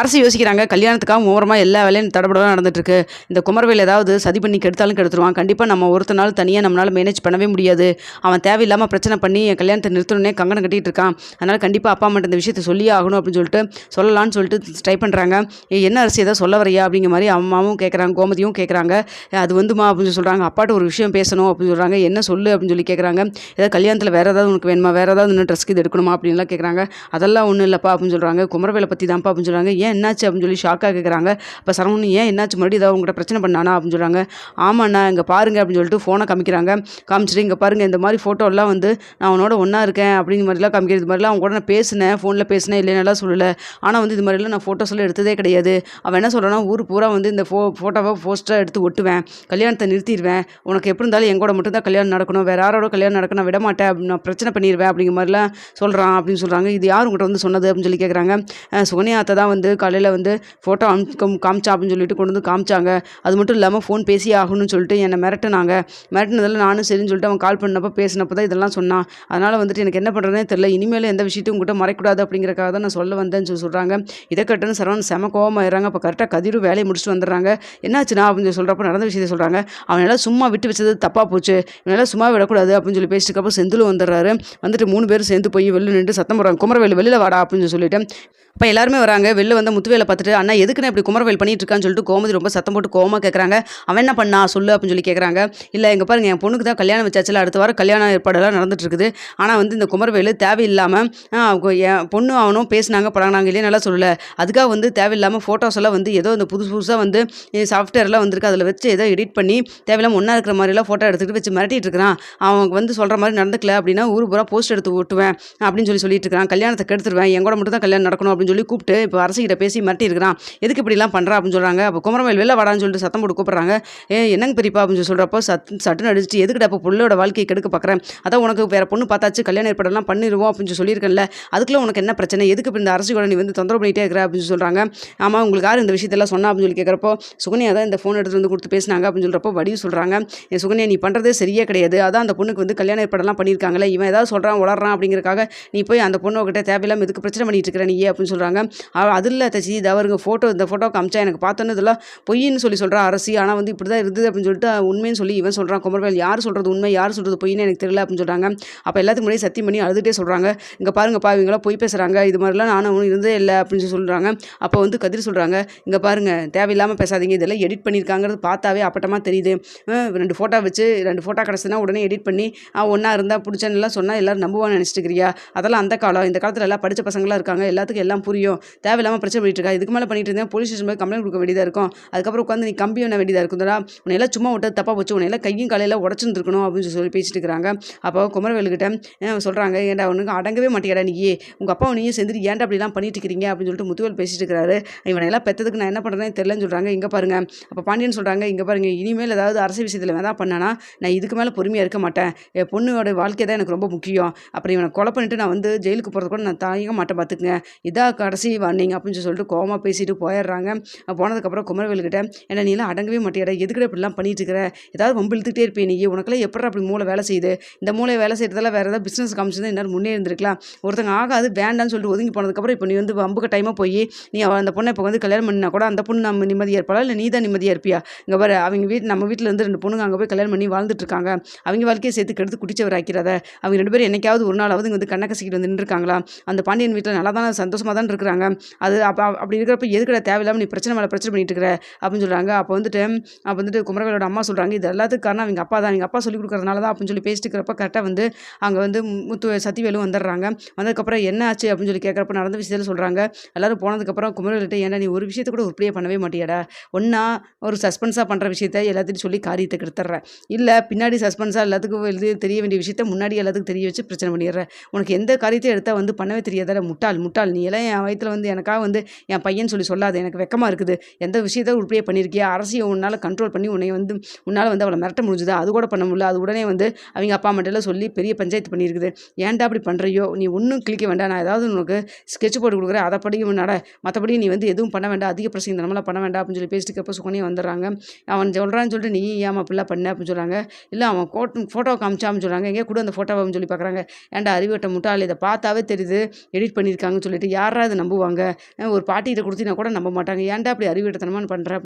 அரசு யோசிக்கிறாங்க கல்யாணத்துக்காக மூவரமாக எல்லா வேலையும் தடபடலாம் நடந்துட்டுருக்கு. இந்த குமரவேல் ஏதாவது சதி பண்ணி கெடுத்தாலும் கெடுத்துருவான். கண்டிப்பாக நம்ம ஒருத்த நாள் தனியாக நம்மளால் மேனேஜ் பண்ணவே முடியாது. அவன் தேவையில்லாமல் பிரச்சனை பண்ணி என் கல்யாணத்தை நிறுத்தணுன்னே கங்கணம் கட்டிகிட்டு இருக்கான். அதனால் கண்டிப்பாக அப்பா மட்டும் இந்த விஷயத்தை சொல்லியே ஆகணும் அப்படின்னு சொல்லிட்டு சொல்லலாம்னு சொல்லிட்டு ட்ரை பண்ணுறாங்க என்ன அரசு ஏதாவது சொல்ல வரையா அப்படிங்கிற மாதிரி அம்மாவும் கேட்குறாங்க கோமதியும் கேட்குறாங்க அது வந்துமா அப்படின்னு சொல்கிறாங்க அப்பாட்ட ஒரு விஷயம் பேசணும் அப்படின்னு சொல்கிறாங்க என்ன சொல்லு அப்படின்னு சொல்லி கேட்குறாங்க ஏதாவது கல்யாணத்தில் வேறு ஏதாவது உனக்கு வேணுமா? வேறு ஏதாவது இன்னும் ட்ரெஸ்க்கு இது எடுக்கணுமா அப்படின்லாம் கேட்குறாங்க அதெல்லாம் ஒன்றும் இல்லைப்பா அப்படின்னு சொல்கிறாங்க குமரவேலை பற்றி தான்ப்பா அப்படின்னு சொல்கிறாங்க ஏன் என்னாச்சு அப்படின்னு சொல்லி ஷாக்காக கேட்குறாங்க அப்போ சரவணன் ஏன் என்னாச்சு? மறுபடியும் ஏதாவது உங்கள்கிட்ட பிரச்சனை பண்ணானா? அப்படின்னு சொல்கிறாங்க ஆமாண்ணா இங்கே பாருங்க அப்படின்னு சொல்லிட்டு ஃபோனை காமிக்கிறாங்க. காமிச்சிட்டு இங்கே பாருங்கள் இந்த மாதிரி ஃபோட்டோலாம் வந்து நான் அவனோட ஒன்றா இருக்கேன் அப்படிங்கிற மாதிரிலாம் காமிக்கிறது. மாதிரிலாம் அவங்க கூட நான் பேசினேன் ஃபோனில் பேசினேன் இல்லைனாலாம் சொல்லலை. ஆனால் வந்து இது மாதிரிலாம் நான் ஃபோட்டோஸ்லாம் எடுத்ததே கிடையாது. அவன் என்ன சொல்கிறான்னா ஊர் பூரா வந்து இந்த ஃபோ ஃபோட்டோவை போஸ்ட்டாக எடுத்து ஒட்டுவேன். கல்யாணத்தை நிறுத்திடுவேன் உனக்கு எப்படி இருந்தாலும் எங்கூட மட்டும்தான் மட்டும் தான் கல்யாணம் நடக்கணும். வேறு யாரோட கல்யாணம் நடக்க நான் விட மாட்டேன் நான் பிரச்சனை பண்ணிடுவேன் அப்படிங்கிற மாதிரிலாம் சொல்கிறான் அப்படின்னு சொல்கிறாங்க இது யார் உங்கள்கிட்ட வந்து சொன்னது அப்படின்னு சொல்லி கேட்குறாங்க சுகன்யா அத்தை தான் வந்து காலையில் வந்து ஃபோட்டோ காமிச்சா அப்படின்னு சொல்லிட்டு கொண்டு வந்து காமிச்சாங்க. அது மட்டும் இல்லாமல் ஃபோன் பேசியே ஆகணும்னு சொல்லிட்டு என்னை மிரட்டினாங்க. மிரட்டினதில் நானும் சரின்னு சொல்லிட்டு அவன் கால் பண்ணப்போ பேசினப்போ தான் இதெல்லாம் சொன்னான். அதனால் வந்துட்டு எனக்கு என்ன பண்ணுறதுனே தெரில இனிமேல் எந்த விஷயத்தையும் உங்கள்கிட்ட மறைக்கூடாது அப்படிங்கிறக்காக தான் நான் சொல்ல வந்தேன்னு சொல்லி சொல்கிறாங்க இதை கட்டுன்னு சரவணன் செம கோவமாயிடுறாங்க. அப்போ கரெக்டாக கதிரும் வேலையை முடிச்சுட்டு வந்துடுறாங்க. என்னாச்சுன்னா அப்படின்னு சொல்லி சொல்கிறப்ப நடந்த விஷயத்தை சொல்கிறாங்க அவனெல்லாம் சும்மா விட்டு வச்சது தப்பாக போச்சு. இவனெல்லாம் சும்மா விடக்கூடாது அப்படின்னு சொல்லி பேசிட்டு செந்தில் வந்துடுறாரு. வந்துட்டு மூணு பேரும் சேர்ந்து போய் வெளில நின்று சத்தம் போடுறாங்க. குமரவேலு வெளியில் வாடா அப்படின்னு சொல்லிட்டு அப்போ எல்லாருமே வராங்க. வெளில வந்து முத்துவேலை பார்த்துட்டு அண்ணா எதுக்குன்னு இப்படி குமரவேல் பண்ணிட்டு இருக்கான்னு சொல்லிட்டு கோமதி ரொம்ப சத்தம் போட்டு கோமா கேட்குறாங்க அவன் என்ன பண்ணா? சொல்லு அப்படின்னு சொல்லி கேட்குறாங்க இல்லை எங்கள் பாருங்க என் பொண்ணுக்கு தான் கல்யாணம் வச்சாச்சில் அடுத்த வாரம் கல்யாணம் ஏற்பாடெல்லாம் நடந்துட்டு இருக்குது ஆனால் வந்து இந்த குமரவேலு தேவையில்லாமல் என் பொண்ணு அவனும் பேசினாங்க பழகினாங்க இல்லையா நல்லா சொல்லலை. அதுக்காக வந்து தேவையில்லாமல் ஃபோட்டோஸ் எல்லாம் வந்து ஏதோ இந்த புதுசு புதுசாக வந்து சாஃப்ட்வேர்லாம் வந்திருக்கு. அதில் வச்சு ஏதோ எடிட் பண்ணி தேவையில்லாமல் ஒன்றா இருக்கிற மாதிரிலாம் ஃபோட்டோ எடுத்துக்கிட்டு வச்சு மிரட்டிட்டு இருக்கிறான் அவங்க வந்து சொல்கிற மாதிரி நடந்துக்கல அப்படின்னா ஊர் பூரா போஸ்ட் எடுத்து ஓட்டுவேன் அப்படின்னு சொல்லி சொல்லிட்டு இருக்கிறான் கல்யாணத்தை கெடுத்துருவேன். என் கூட மட்டும் தான் கல்யாணம் நடக்கணும் அப்படின்னு சொல்லி கூப்பிட்டு இப்போ அரசுகிட்ட பேசி மிரட்டி இருக்கிறான். எதுக்கு இப்படிலாம் பண்ணுறா அப்படின்னு சொல்கிறாங்க அப்போ குமரவேல் வெளில வாடான்னு சொல்லிட்டு சத்தம் போட்டு கூப்பிட்றாங்க. ஏ என்னங்க பெரியப்பா? அப்படின்னு சொல்லி சொல்கிறப்போ சத் சட்டுன்னு அடிச்சுட்டு எதுக்கிட்ட அப்போ பொண்ணோட வாழ்க்கையை கெடுக்க பார்க்குறேன் அதான் உனக்கு வேறு பொண்ணு பார்த்தாச்சு கல்யாணம் ஏற்பாடெல்லாம் பண்ணிடுவோம் அப்படின்னு சொல்லி சொல்லியிருக்கேன்ல. அதுக்குள்ளே உனக்கு என்ன பிரச்சனை? எதுக்கு இப்போ இந்த அரசு கூட நீ வந்து தொந்தரவு பண்ணிகிட்டே இருக்கிற? அப்படின்னு சொல்கிறாங்க ஆமாம் உங்களுக்கு யார் இந்த விஷயத்தெல்லாம் சொன்னா? அப்படின்னு சொல்லி கேட்குறப்போ சுகன்யா தான் இந்த ஃபோன் எடுத்துகிட்டு வந்து கொடுத்து பேசினாங்க. அப்படின்னு சொல்கிறப்போ வடிவு சொல்கிறாங்க என் சுகன்யா நீ பண்ணுறதே சரியே கிடையாது. அதான் அந்த பொண்ணுக்கு வந்து கல்யாணம் ஏற்பாடெல்லாம் பண்ணியிருக்காங்களே இவன் ஏதாவது சொல்கிறான் வளர்றான் அப்படிங்கிறக்காக நீ போய் அந்த பொண்ணு கிட்ட தேவையில்லாமல் இதுக்கு பிரச்சனை பண்ணிட்டு இருக்கிற நீ அப்படின்னு சொல்கிறாங்க அது இல்லை தச்சி இதை அவருங்க ஃபோட்டோ இந்த ஃபோட்டோ காமிச்சா எனக்கு பார்த்தோன்னு இதெல்லாம் பொய்ன்னு சொல்லி சொல்கிறா அரசி. ஆனால் வந்து இப்படி தான் இருந்தது அப்படின்னு சொல்லிட்டு உண்மைன்னு சொல்லி இவன் சொல்கிறான் குமரவேல் யார் சொல்கிறது உண்மை? யார் சொல்கிறது பொய்ன்னு எனக்கு தெரியல அப்படின்னு சொல்கிறாங்க அப்போ எல்லாத்துக்கு முன்னாடி சத்தியம் பண்ணி அழுதுகிட்டே சொல்கிறாங்க இங்கே பாருங்கப்பா இவங்களாம் பொய் பேசுகிறாங்க இது மாதிரிலாம் நானும் ஒன்றும் இருந்தே இல்லை அப்படின்னு சொல்லி சொல்கிறாங்க அப்போ வந்து கதிர் சொல்கிறாங்க இங்கே பாருங்கள் தேவையில்லாமல் பேசாதீங்க. இதெல்லாம் எடிட் பண்ணியிருக்காங்கிறது பார்த்தாவே அப்பட்டமாக தெரியுது. ரெண்டு ஃபோட்டோ வச்சு ரெண்டு ஃபோட்டோ கிடச்சுன்னா உடனே எடிட் பண்ணி ஒன்றா இருந்தால் பிடிச்சேன்னுலாம் சொன்னால் எல்லோரும் நம்புவான்னு நினச்சிட்டு இருக்கிறியா? அதெல்லாம் அந்த காலம். இந்த காலத்தில் எல்லாம் படித்த பசங்களாம் இருக்காங்க. எல்லாத்துக்கும் எல்லாம் புரியும். தேவையில்லாமல் பிரச்சனை பண்ணிட்டு இருக்கா? இதுக்கு மேலே பண்ணிட்டு இருந்தேன். போலீஸ் ஸ்டேஷன் போய் கம்ப்ளைண்ட் கொடுக்க வேண்டியதாக இருக்கும். அதுக்கப்புறம் உட்காந்து நீ கம்பி பண்ண வேண்டியதாக இருக்கும்டா உன்னை எல்லாம் சும்மா விட்டது தப்பாக போச்சு. உன்னை எல்லாம் கையும் காலையில் உடச்சிருந்துருக்கணும் அப்படின்னு சொல்லி பேசிட்டு இருக்கிறாங்க. அப்போ குமரவேலுக்கிட்ட சொல்கிறாங்க ஏன்டா உனக்கு அடங்கவே மாட்டேடா நீயே. உங்கள் அப்பா நீயும் சேர்ந்துட்டு ஏன்டா அப்படிலாம் பண்ணிட்டு இருக்கிறீங்க அப்படின்னு சொல்லிட்டு முத்துவேல் பேசிட்டு இருக்கிறாரு. இவனை எல்லாம் பெற்றதுக்கு நான் என்ன பண்ணுறேன்னு தெரியலன்னு சொல்கிறாங்க இங்கே பாருங்க. அப்போ பாண்டியன் சொல்கிறாங்க இங்கே பாருங்க. இனிமேல் ஏதாவது அரசு விஷயத்தில் வேணா பண்ணானா நான் இதுக்கு மேலே பொறுமையாக இருக்க மாட்டேன். என் பொண்ணோட வாழ்க்கை தான் எனக்கு ரொம்ப முக்கியம். அப்புறம் இவனை கொலை பண்ணிட்டு நான் வந்து ஜெயிலுக்கு போகிறது கூட நான் தாங்க மாட்டேன். பார்த்துக்குங்க இதான் கடைசி வார்னிங் அப்படின்னு சொல்லி சொல்லிட்டு கோவமாக பேசிட்டு போயிடுறாங்க. போனதுக்கப்புறம் குமரவேலுக்கிட்ட என்ன நீலாம் அடங்கவே மாட்டேடா எதுக்கிட்ட இப்படிலாம் பண்ணிட்டு இருக்கிற? ஏதாவது வம்பு இழுத்துக்கிட்டே இருப்பேன் நீ உனக்குலாம் எப்படி அப்படி மூளை வேலை செய்யுது? இந்த மூளை வேலை செய்கிறதால வேறு ஏதாவது பிஸ்னஸ் காமிச்சிருந்தா இன்னும் முன்னே இருந்திருக்கலாம். ஒருத்தங்க ஆகாது வேண்டான்னு சொல்லிட்டு ஒதுங்கி போனதுக்கப்புறம் இப்போ நீ வந்து வம்புக்கு டைமாக போய் நீ அந்த பொண்ணை இப்போ வந்து கல்யாணம் பண்ணினா கூட அந்த பொண்ணு நம்ம நிம்மதியாக இருப்பாளா இல்லை நீ தான் நிம்மதியாக இருப்பியா? இங்கே பாரு அவங்க வீட்டு நம்ம வீட்டில் இருந்து ரெண்டு பொண்ணுங்க அங்கே போய் கல்யாணம் பண்ணி வாழ்ந்துட்டு இருக்காங்க. அவங்க வாழ்க்கையை சேர்த்து கெடுத்து குடிச்சவர் ஆக்கிறத அவங்க ரெண்டு பேரும் என்னைக்காவது ஒரு நாளாவது இங்கே வந்து கண்ணக்கசிக்கிட்டு வந்து நின்றுருக்காங்களா அந்த பாண்டியன் வீட்டில் நல்லா தான் சந்தோஷமாக தான் இருக்கிறாங்க அது அப்போ அப்படி இருக்கிறப்ப எதுக்கட தேவையில்லாமல் நீ பிரச்சனை மேலே பிரச்சனை பண்ணிட்டு இருக்கிற? அப்படின்னு சொல்கிறாங்க அப்போ வந்துட்டு அப்போ வந்துட்டு குமரவேலோட அம்மா சொல்கிறாங்க இது எல்லாத்துக்கும் காரணம் அவங்க அப்பா தான். அவங்க அப்பா சொல்லி கொடுக்கறதுனால தான் அப்படின்னு சொல்லி பேசிட்டு இருக்கிறப்ப கரெக்டாக வந்து அங்கே வந்து முத்து சத்திவேலும் வந்துடுறாங்க. வந்ததுக்கப்புறம் என்ன ஆச்சு? அப்படின்னு சொல்லி கேட்குறப்ப நடந்த விஷயத்தில் சொல்கிறாங்க எல்லாரும் போனதுக்கப்புறம் குமரவேல்கிட்ட ஏன்னா நீ ஒரு விஷயத்தை கூட உருப்படியாக பண்ணவே மாட்டியாடா? ஒன்றா ஒரு சஸ்பென்ஸாக பண்ணுற விஷயத்த எல்லாத்தையும் சொல்லி காரியத்தை கெடுத்துட்றேன் இல்லை பின்னாடி சஸ்பென்ஸாக எல்லாத்துக்கும் எழுதி தெரிய வேண்டிய விஷயத்த முன்னாடி எல்லாத்துக்கும் தெரிய வச்சு பிரச்சனை பண்ணிடுறேன் உனக்கு எந்த காரியத்தையும் எடுத்தால் வந்து பண்ணவே தெரியாத முட்டாள் முட்டாள். நீ எல்லாம் என் வயிற்றில் வந்து எனக்காக வந்து என் பையன் சொல்லி சொல்லாது எனக்கு வெக்கமாக இருக்குது. எந்த விஷயத்த உருப்படியாக பண்ணியிருக்கியா அரசியை உன்னால் கண்ட்ரோல் பண்ணி உன்னை வந்து உன்னால் வந்து அவளை மிரட்ட முடிஞ்சுதா? அது கூட பண்ண முடியல. அது உடனே வந்து அவங்க அப்பா மட்டும் சொல்லி பெரிய பஞ்சாயத்து பண்ணியிருக்குது ஏன்டா அப்படி பண்ணுறியோ நீ ஒன்றும் கிளிக்க வேண்டாம். நான் ஏதாவது உனக்கு ஸ்கெட்ச் போட்டு கொடுக்குறேன். அதை படியும் நட மற்றபடி நீ வந்து எதுவும் பண்ண வேண்டாம். அதிக பிரச்சனை நம்மளாம் பண்ண வேண்டாம் அப்படின்னு சொல்லி பேசிட்டு இருக்கப்போ வந்துடுறாங்க. அவன் சொல்கிறான்னு சொல்லிட்டு நீ ஏன் அப்படிலாம் பண்ண? அப்படின்னு சொல்கிறாங்க இல்லை அவன் கோட் ஃபோட்டோ காமிச்சான்னு சொல்கிறாங்க எங்கே கூட அந்த ஃபோட்டோவை சொல்லி பார்க்குறாங்க. ஏன்டா அறிவட்ட முட்டாள்? இதை பார்த்தாவே தெரியுது. எடிட் பண்ணியிருக்காங்கன்னு சொல்லிட்டு யாராவது நம்புவாங்க ஒரு பாட்டிகிட்ட கொடுத்தினா கூட நம்ப மாட்டாங்க. ஏன்டா அப்படி அறிவிட்டத்தனமாக பண்ணுற